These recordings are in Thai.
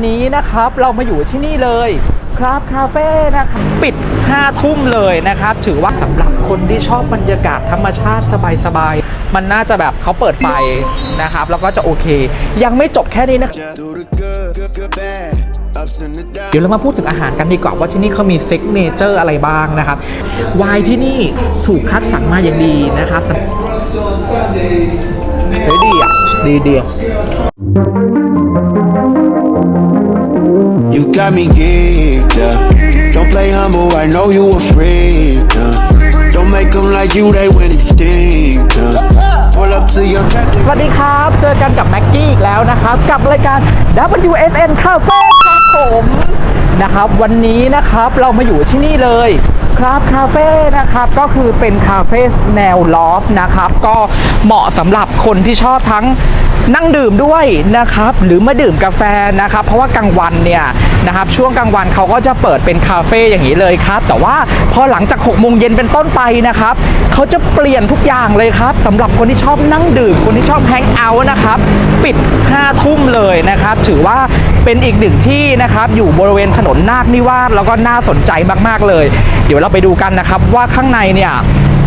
นนี้นะครับเรามาอยู่ที่นี่เลยครับคาเฟ่นะครับปิด5ทุ่มเลยนะครับ ถือว่าสำหรับคนที่ชอบบรรยากาศธรรมชาติสบายๆ มันน่าจะแบบเขาเปิดไฟนะครับ แล้วก็จะโอเค ยังไม่จบแค่นี้นะ do the good, good, good, bad. Ups and the downs. เดี๋ยวเรามาพูดถึงอาหารกันดีกว่าว่าที่นี่เขามีซิกเนเจอร์อะไรบ้างนะครับไวน์ที่นี่ถูกคัดสรรมาอย่างดีนะครับเฮ้ยดีอะดีดี You got me geeked up. Don't play humble, I know you a freak. huh? Don't make them like you, they when it stink. huh? Pull up to your cat. สวัสดีครับ เจอกันกับแม็กกี้อีกแล้วนะครับ กับรายการ WSN Cafe ครับผมนะครับ วันนี้นะครับเรามาอยู่ที่นี่เลย ครับคาเฟ่นะครับก็คือเป็นคาเฟ่แนวลอฟนะครับ ก็เหมาะสำหรับคนที่ชอบทั้ง นั่งดื่มด้วยนะครับหรือมาดื่มกาแฟนะครับ เพราะว่ากลางวันเนี่ยนะครับช่วงกลางวันเขาก็จะเปิดเป็นคาเฟ่อย่างนี้เลยครับ แต่ว่าพอหลังจาก6โมงเย็นเป็นต้นไปนะครับเขาจะเปลี่ยนทุกอย่างเลยครับสำหรับคนที่ชอบนั่งดื่ม คนที่ชอบแฮงเอาท์นะครับปิด5ทุ่มเลยนะครับ ถือว่าเป็นอีกหนึ่งที่นะครับอยู่บริเวณถนนนาคนิวาสแล้วก็น่าสนใจมากๆเลย เดี๋ยวเราไปดูกันนะครับว่าข้างในเนี่ย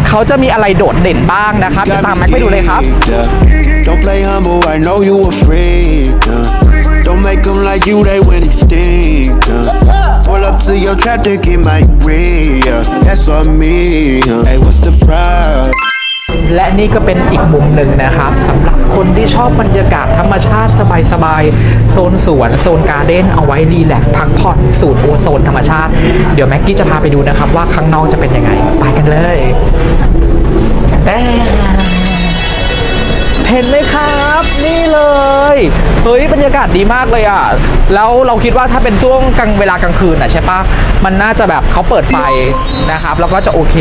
เขาจะมีอะไรโดดเด่นบ้างนะครับเดี๋ยว Got ตามแม็กไปดูเลยครับ Don't play humble, I know you a freak. Uh. Don't make them like you, they when it stink. huh? Pull up to your trap to get my real. That's what me. huh? Hey, what's the price? และนี่ก็เป็นอีกมุมหนึ่งนะครับสำหรับคนที่ชอบบรรยากาศธรรมชาติสบายๆโซนสวน โซนการ์เด้นเอาไว้รีแลกซ์พักผ่อนสูตรโอโซนธรรมชาติ เดี๋ยวแม็กกี้จะพาไปดูนะครับว่าข้างนอกจะเป็นยังไง ไปกันเลยแต่ เห็นไหมครับ นี่เลยเฮ้ยบรรยากาศดีมากเลยอะแล้วเราคิดว่าถ้าเป็นช่วงกลางเวลากลางคืนอะใช่ปะมันน่าจะแบบเขาเปิดไฟนะครับ แล้วก็จะโอเค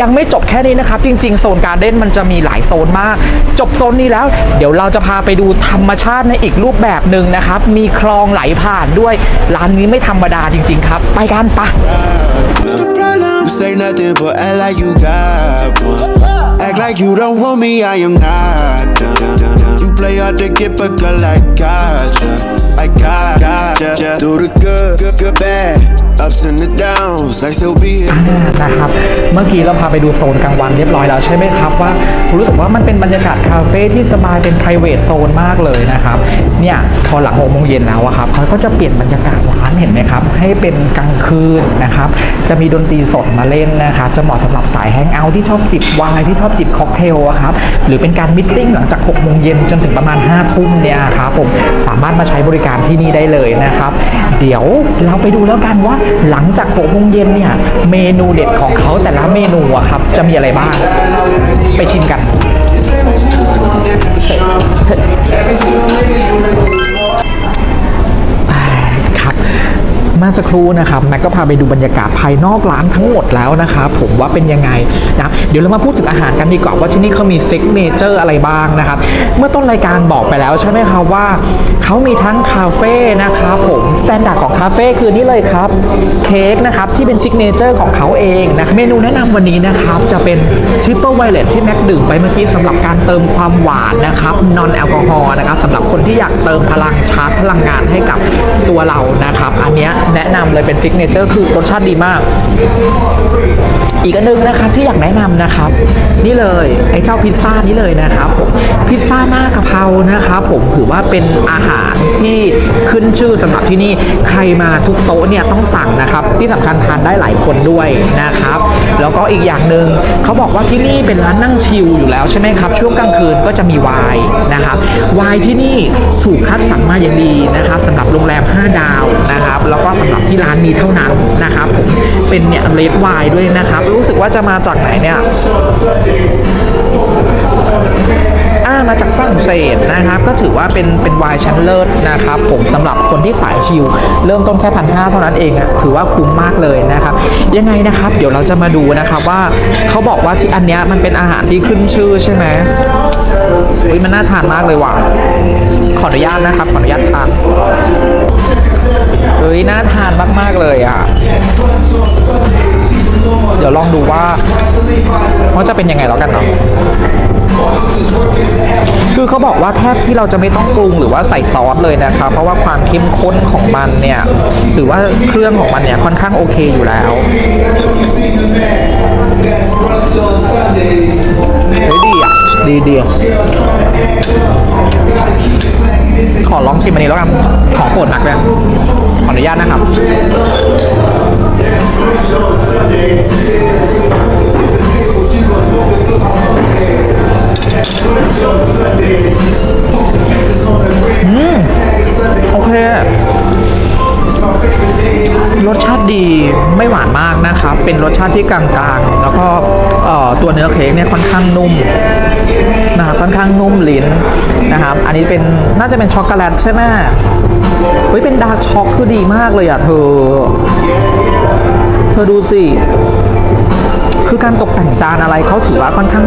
ยังไม่จบแค่นี้นะครับ จริง ๆ โซนการ์เด้นมันจะมีหลายโซนมาก จบโซนนี้แล้ว เดี๋ยวเราจะพาไปดูธรรมชาติในอีกรูปแบบหนึ่งนะครับ มีคลองไหลผ่านด้วยร้านนี้ไม่ธรรมดาจริง ๆ ครับ ไปกันปะ You say nothing but act like you got one. Act like you don't want me, I am not done. You play hard to get, but girl, I gotcha. I got, gotcha. Do the good, good, good, bad. Ups and the downs, I still be here. นะครับ เมื่อกี้เราพาไปดูโซนกลางวันเรียบร้อยแล้วใช่ไหมครับว่ารู้สึกว่ามันเป็นบรรยากาศคาเฟ่ที่สบายเป็น p r i v a t โซนมากเลยนะครับ เนี่ยพอหลังหกโมงเย็นแล้วอะครับเขาก็จะเปลี่ยนบรรยากาศร้านเห็นไหมครับ ให้เป็นกลางคืนนะครับ จะมีดนตรีสดมาเล่นนะครับ จะเหมาะสำหรับสายแฮงเอาท์ที่ชอบจิบวน์ที่ชอบจิบค็อกเทลอะครับ หรือเป็นการมิทติ้งหลังจาก6โมงเย็นจนถึงประมาณ5ทุ่มเนี่ยครับผมสามารถมาใช้บริการที่นี่ได้เลยนะครับ เดี๋ยวเราไปดูแล้วกันว่าหลังจาก6โมงเย็นเนี่ยเมนูเด็ดของเขาแต่ละเมนูอะครับ จะมีอะไรบ้าง ไปชิมกัน มื่อสักครู่นะครับแม็กก็พาไปดูบรรยากาศภายนอกร้านทั้งหมดแล้วนะครับผมว่าเป็นยังไงนะเดี๋ยวเรามาพูดถึงอาหารกันดีกว่าว่าที่นี่เขามีเซิกเนเจอร์อะไรบ้างนะครับ เมื่อต้นรายการบอกไปแล้วใช่ไหมครับว่าเขามีทั้งคาเฟ่นะครับผมสแตนดาร์ดของคาเฟ่คือนี่เลยครับเค้กนะครับที่เป็นซิกเนเจอร์ของเขาเองนะเมนูแนะนำวันนี้นะครับจะเป็นชิปเปอร์ไวเลตที่แม็กดื่มไปเมื่อกี้สำหรับการเติมความหวานนะครับนอนแอลกอฮอล์นะครับสำหรับคนที่อยากเติมพลังชาร์จพลังงานให้กับตัวเรานะครับ อันเนี้ยแนะนำเลยเป็นฟิกเนเจอร์คือรสชาติดีมาก อีกอันหนึงนะครับที่อยากแนะนำนะครับ นี่เลยไอ้เจ้าพิซซ่านี่เลยนะครับผมพิซซ่าหน้ากะเพรานะครับผมถือว่าเป็นอาหารที่ขึ้นชื่อสำหรับที่นี่ใครมาทุกโต๊ะเนี่ยต้องสั่งนะครับ ที่สำคัญทานได้หลายคนด้วยนะครับ แล้วก็อีกอย่างหนึ่งเขาบอกว่าที่นี่เป็นร้านนั่งชิลอยู่แล้วใช่ไหมครับ ช่วงกลางคืนก็จะมีไวน์นะครับไวน์ที่นี่ถูกคัดสรรมาอย่างดีนะครับสำหรับโรงแรม 5 ดาวนะครับ แล้วก็สำหรับที่ร้านนี้เท่านั้นนะครับผมเป็นเนี่ยเลดไวน์ด้วยนะครับ รู้สึกว่าจะมาจากไหนเนี่ยอ่ามาจากฝรั่งเศสนะครับ ก็ถือว่าเป็นเป็นไวน์ชั้นเลิศนะครับ ผมสำหรับคนที่สายชิลเริ่มต้นแค่พันห้าเท่านั้นเองอะถือว่าคุ้มมากเลยนะครับ ยังไงนะครับ เดี๋ยวเราจะมาดูนะครับว่าเขาบอกว่าที่อันเนี้ยมันเป็นอาหารที่ขึ้นชื่อใช่ไหมเฮ้ยมันน่าทานมากเลยว่ะ ขออนุญาตนะครับขออนุญาตทานเฮ้ยน่าทานมาก ๆ เลยอะ เดี๋ยวลองดูว่าว่าจะเป็นยังไงแล้วกันเนาะคือเขาบอกว่าแทบที่เราจะไม่ต้องปรุงหรือว่าใส่ซอสเลยนะครับ เพราะว่าความเข้มข้นของมันเนี่ย หรือว่าเครื่องของมันเนี่ยค่อนข้างโอเคอยู่แล้ว เฮ้ยดีอะ ดีดีขอลองชิมอันนี้แล้วกัน ขอโปรดนักเลยขออนุญาตนะครับ นะครับ เป็นรสชาติที่กลางๆ แล้วก็ตัวเนื้อเค้กเนี่ยค่อนข้างนุ่มนะครับค่อนข้างนุ่มลิ้นนะครับ อันนี้เป็นน่าจะเป็นช็อกโกแลตใช่ไหมเฮ้ยเป็นดาร์กช็อกคือดีมากเลยอะเธอ เธอดูสิ คือการตกแต่งจานอะไรเขาถือว่าค่อนข้าง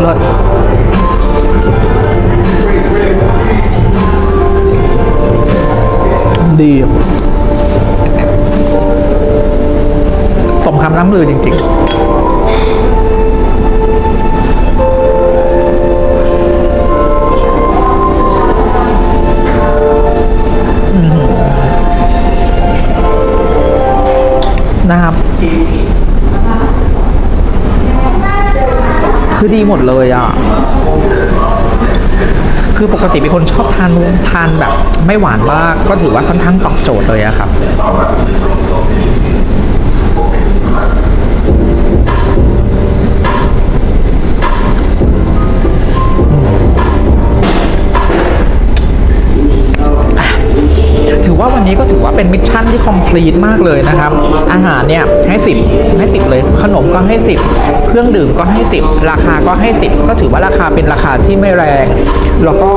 เลิศดี สมคำน้ำลือจริง ๆนะครับ คือดีหมดเลยอะ คือปกติเป็นคนชอบทานทานแบบ ไม่หวานมาก ก็ถือว่าค่อนข้างตอบโจทย์เลยอะครับ เป็นมิชชั่นที่คอมพลีทมากเลยนะครับ อาหารเนี่ยให้ 10 ให้ 10 เลย ขนมก็ให้ 10 เครื่องดื่มก็ให้ 10 ราคาก็ให้ 10 ก็ถือว่าราคาเป็นราคาที่ไม่แรง แล้วก็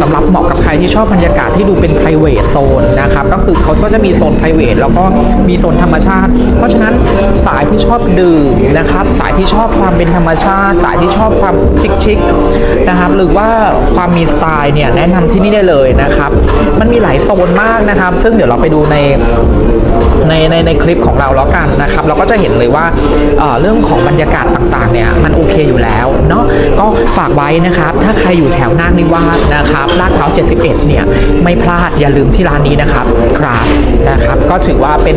สำหรับเหมาะกับใครที่ชอบบรรยากาศที่ดูเป็น private zone นะครับก็คือเขาก็จะมีโซน private แล้วก็มีโซนธรรมชาติ เพราะฉะนั้นสายที่ชอบดื่มนะครับสายที่ชอบความเป็นธรรมชาติ สายที่ชอบความชิคๆนะครับหรือว่าความมีสไตล์เนี่ยแนะนำที่นี่ได้เลยนะครับมันมีหลายโซนมากนะครับ ซึ่งเดี๋ยวเราไปดูใน ในในในคลิปของเราแล้วกันนะครับ เราก็จะเห็นเลยว่าเเรื่องของบรรยากาศต่างๆเนี่ยมันโอเคอยู่แล้วเนาะก็ฝากไว้นะครับ ถ้าใครอยู่แถวนาคนิวาสนะครับลาดพร้าว71 เนี่ย ไม่พลาดอย่าลืมที่ร้านนี้นะครับครับนะครับ ก็ถือว่าเป็น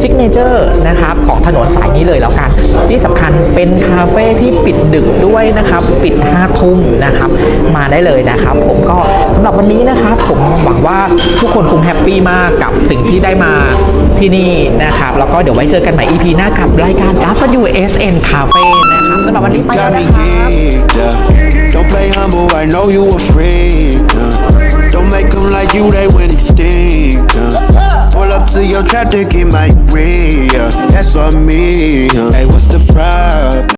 ซิกเนเจอร์นะครับของถนนสายนี้เลยแล้วกัน ที่สำคัญเป็นคาเฟ่ที่ปิดดึกด้วยนะครับ ปิด5ทุ่มนะครับ มาได้เลยนะครับ ผมก็สำหรับวันนี้นะครับ ผมหวังว่าทุกคนคงแฮปปี้มากกับสิ่งที่ได้มาที่นี่นะครับ แล้วก็เดี๋ยวไว้เจอกันใหม่ EP หน้ากับรายการ WSN Cafe นะครับสำหรับวันนี้ไปแล้วนะครับ Don't play humble, I know you a freak. Uh. Don't make them like you, they when they stink. uh. Pull up to your trap to get my rear. That's for me. uh. Hey, what's the problem?